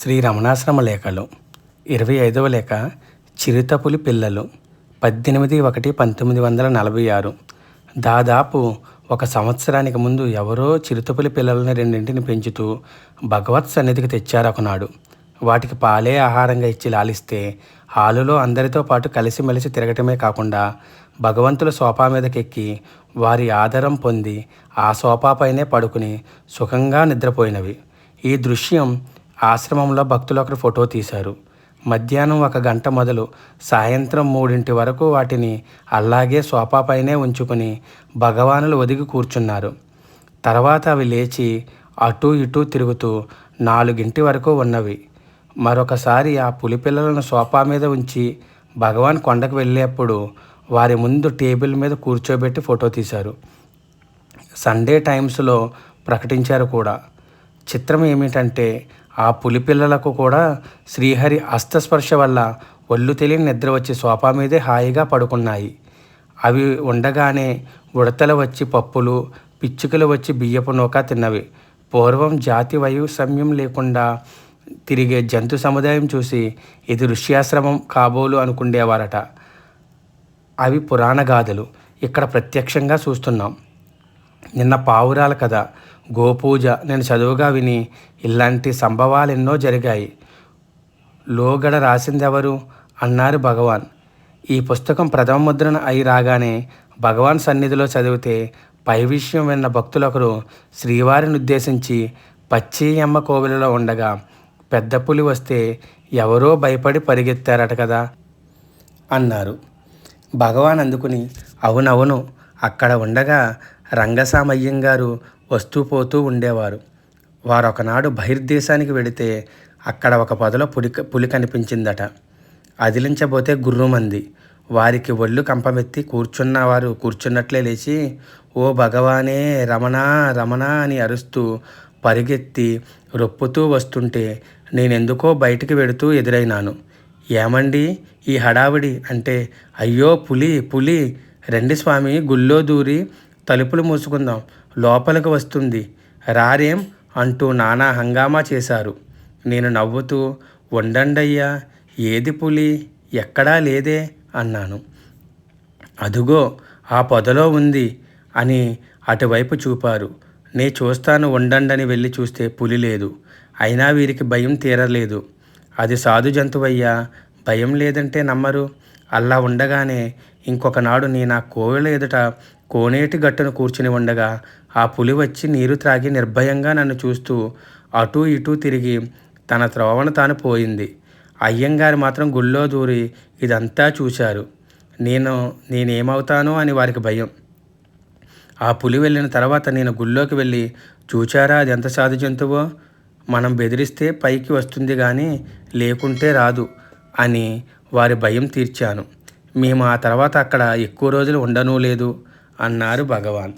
శ్రీ రమణాశ్రమ లేఖలు ఇరవై ఐదవ లేఖ చిరుతపులి పిల్లలు పద్దెనిమిది ఒకటి పంతొమ్మిది వందల నలభై ఆరు. దాదాపు ఒక సంవత్సరానికి ముందు ఎవరో చిరుతపులి పిల్లలని రెండింటిని పెంచుతూ భగవత్ సన్నిధికి తెచ్చారు ఒకనాడు. వాటికి పాలే ఆహారంగా ఇచ్చి లాలిస్తే హాలులో అందరితో పాటు కలిసిమెలిసి తిరగటమే కాకుండా భగవంతుల సోఫా మీదకెక్కి వారి ఆదరం పొంది ఆ సోఫాపైనే పడుకుని సుఖంగా నిద్రపోయినవి. ఈ దృశ్యం ఆశ్రమంలో భక్తులు ఒకరు ఫోటో తీశారు. మధ్యాహ్నం ఒక గంట మొదలు సాయంత్రం మూడింటి వరకు వాటిని అలాగే సోపాపైనే ఉంచుకుని భగవానులు ఒదిగి కూర్చున్నారు. తర్వాత అవి లేచి అటు ఇటు తిరుగుతూ నాలుగింటి వరకు ఉన్నవి. మరొకసారి ఆ పులిపిల్లలను సోఫా మీద ఉంచి భగవాన్ కొండకు వెళ్ళేప్పుడు వారి ముందు టేబుల్ మీద కూర్చోబెట్టి ఫోటో తీశారు. సండే టైమ్స్లో ప్రకటించారు కూడా. చిత్రం ఏమిటంటే ఆ పులిపిల్లలకు కూడా శ్రీహరి అస్తస్పర్శ వల్ల ఒళ్ళు తెలియని నిద్ర వచ్చి సోఫా మీదే హాయిగా పడుకున్నాయి. అవి ఉండగానే ఉడతలు వచ్చి పప్పులు పిచ్చుకలు వచ్చి బియ్యపు నూక తిన్నవి. పూర్వం జాతి వయు సమయం లేకుండా తిరిగే జంతు సముదాయం చూసి ఇది ఋష్యాశ్రమం కాబోలు అనుకుండేవారట. అవి పురాణ గాథలు. ఇక్కడ ప్రత్యక్షంగా చూస్తున్నాం. నిన్న పావురాల కథ. గోపూజ నేను చదువుగా విని ఇలాంటి సంభవాలు ఎన్నో జరిగాయి. లోగడ రాసిందెవరు? అన్నారు భగవాన్. ఈ పుస్తకం ప్రథమ ముద్రణ అయి రాగానే భగవాన్ సన్నిధిలో చదివితే పై విషయం విన్న భక్తులొకరు శ్రీవారిని ఉద్దేశించి పచ్చియమ్మ కోవిలలో ఉండగా పెద్ద పులి వస్తే ఎవరో భయపడి పరిగెత్తారట కదా అన్నారు. భగవాన్ అందుకుని అవునవును అక్కడ ఉండగా రంగసామయ్యం గారు వస్తూ పోతూ ఉండేవారు. వారు ఒకనాడు బహిర్దేశానికి వెడితే అక్కడ ఒక పొదలో పులి పులి కనిపించిందట. అదిలించబోతే గుర్రుమంది. వారికి ఒళ్ళు కంపమెత్తి కూర్చున్నవారు కూర్చున్నట్లే లేచి ఓ భగవానే రమణా రమణా అని అరుస్తూ పరిగెత్తి రొప్పుతూ వస్తుంటే నేనెందుకో బయటికి వెడుతూ ఎదురైనాను. ఏమండి ఈ హడావిడి? అంటే అయ్యో పులి పులి రండి స్వామి గుళ్ళో దూరి తలుపులు మూసుకుందాం. లోపలికి వస్తుంది. రారేం అంటూ నానా హంగామా చేశారు. నేను నవ్వుతూ ఉండండయ్యా ఏది పులి? ఎక్కడా లేదే అన్నాను. అదుగో ఆ పొదలో ఉంది అని అటువైపు చూపారు. నే చూస్తాను ఉండండని వెళ్ళి చూస్తే పులి లేదు. అయినా వీరికి భయం తీరలేదు. అది సాధు జంతువయ్యా భయం లేదంటే నమ్మరు. అలా ఉండగానే ఇంకొక నాడు నేను ఆ కోవెల ఎదుట కోనేటి గట్టును కూర్చుని ఉండగా ఆ పులి వచ్చి నీరు త్రాగి నిర్భయంగా నన్ను చూస్తూ అటూ ఇటూ తిరిగి తన త్రోవను తాను పోయింది. అయ్యంగారు మాత్రం గుళ్ళో దూరి ఇదంతా చూశారు. నేను నేనేమవుతానో అని వారికి భయం. ఆ పులి వెళ్ళిన తర్వాత నేను గుళ్ళోకి వెళ్ళి చూచారా అది ఎంత సాధు జంతువో? మనం బెదిరిస్తే పైకి వస్తుంది కానీ లేకుంటే రాదు అని వారి భయం తీర్చాను. మేము ఆ తర్వాత అక్కడ ఎక్కువ రోజులు ఉండనూ లేదు. అన్నారు భగవాన్.